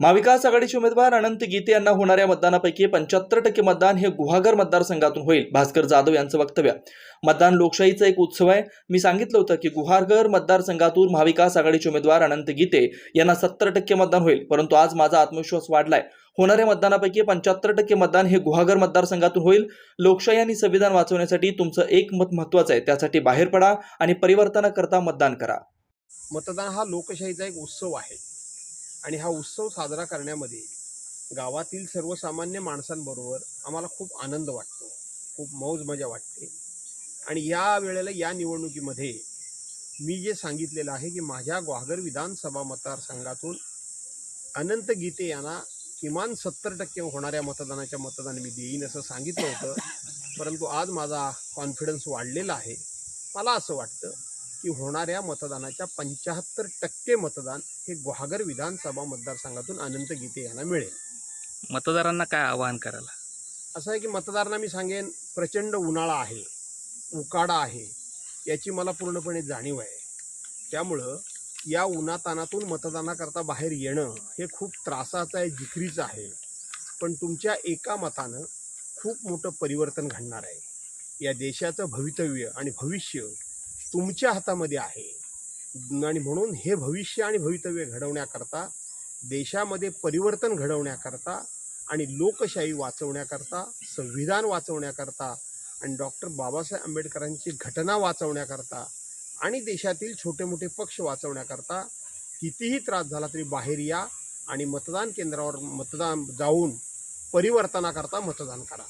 महाविकास आघाडीचे उमेदवार अनंत गीते यांना होणाऱ्या मतदानापैकी पंच्याहत्तर टक्के मतदान हे गुहागर मतदारसंघातून होईल. भास्कर जाधव यांचं वक्तव्य. मतदान लोकशाहीचा एक उत्सव आहे. मी सांगितलं होतं की गुहागर मतदारसंघातून महाविकास आघाडीचे उमेदवार अनंत गीते यांना सत्तर टक्के मतदान होईल. परंतु आज माझा आत्मविश्वास वाढलाय. होणाऱ्या मतदानापैकी पंच्याहत्तर टक्के मतदान हे गुहागर मतदारसंघातून होईल. लोकशाही आणि संविधान वाचवण्यासाठी तुमचं एक मत महत्वाचं आहे. त्यासाठी बाहेर पडा आणि परिवर्तनाकरता मतदान करा. मतदान हा लोकशाहीचा एक उत्सव आहे. आणि हा उत्सव साजरा करण्यामध्ये गावातील सर्वसामान्य माणसांबरोबर आम्हाला खूप आनंद वाटतो. खूप मौज मजा वाटते. आणि या वेळेला या निवडणुकीमध्ये मी जे सांगितलेलं आहे की माझ्या ग्वागर विधानसभा मतदारसंघातून अनंत गीते यांना किमान सत्तर टक्के होणाऱ्या मतदानाच्या मतदान मी देईन असं सांगितलं होतं. परंतु आज माझा कॉन्फिडन्स वाढलेला आहे. मला असं वाटतं की होणाऱ्या मतदानाच्या पंच्याहत्तर टक्के मतदान हे गुहागर विधानसभा मतदारसंघातून अनंत गीते यांना मिळेल. मतदारांना काय आवाहन कराल असं आहे की मतदारांना मी सांगेन प्रचंड उन्हाळा आहे उकाडा आहे याची मला पूर्णपणे जाणीव आहे. त्यामुळं या उन्हातानातून मतदानाकरता बाहेर येणं हे खूप त्रासाचं आहे जिकरीचं आहे. पण तुमच्या एका मतानं खूप मोठं परिवर्तन घडणार आहे. या देशाचं भवितव्य आणि भविष्य तुमच्या हातामध्ये आहे. आणि म्हणून हे भविष्य आणि भवितव्य घडवण्याकरता देशामध्ये परिवर्तन घडवण्याकरता आणि लोकशाही वाचवण्याकरता संविधान वाचवण्याकरता आणि डॉक्टर बाबासाहेब आंबेडकरांची घटना वाचवण्याकरता आणि देशातील छोटे मोठे पक्ष वाचवण्याकरता कितीही त्रास झाला तरी बाहेर या आणि मतदान केंद्रावर मतदान जाऊन परिवर्तनाकरता मतदान करा.